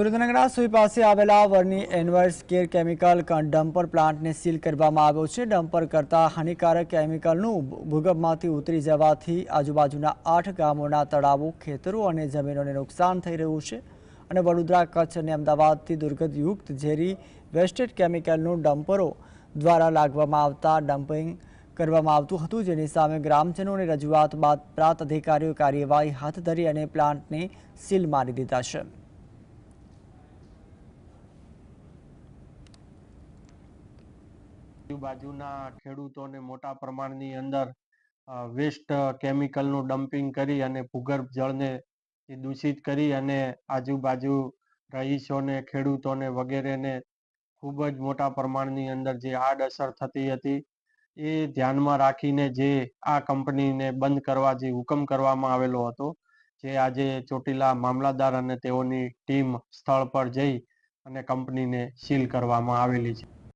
સુરેન્દ્રનગરના સુઈ પાસે આવેલા વરની એનવર્સ કેર કેમિકલ ડમ્પર પ્લાન્ટને સીલ કરવામાં આવ્યો છે. ડમ્પર કરતા હાનિકારક કેમિકલનું ભૂગર્ભમાંથી ઉતરી જવાથી આજુબાજુના આઠ ગામોના તળાવો, ખેતરો અને જમીનોને નુકસાન થઈ રહ્યું છે અને વડોદરા કચ્છ અને અમદાવાદથી દુર્ગંધયુક્ત ઝેરી વેસ્ટેડ કેમિકલનું ડમ્પરો દ્વારા લાગવામાં આવતા ડમ્પિંગ કરવામાં આવતું હતું. જેની સામે ગ્રામજનોની રજૂઆત બાદ પ્રાંત અધિકારીઓ કાર્યવાહી હાથ ધરી અને પ્લાન્ટને સીલ મારી દીધા છે. આજુબાજુના ખેડૂતોને મોટા પ્રમાણની અંદર વેસ્ટ કેમિકલનું ડમ્પિંગ કરી અને ભૂગર્ભ જળને દૂષિત કરી અને આજુબાજુ રહીશોને, ખેડૂતોને વગેરેને ખૂબ જ મોટા પ્રમાણની અંદર જે આડઅસર થતી હતી, એ ધ્યાનમાં રાખીને જે આ કંપનીને બંધ કરવા જે હુકમ કરવામાં આવેલો હતો, જે આજે ચોટીલા મામલાદાર અને તેઓની ટીમ સ્થળ પર જઈ અને કંપનીને સીલ કરવામાં આવેલી છે.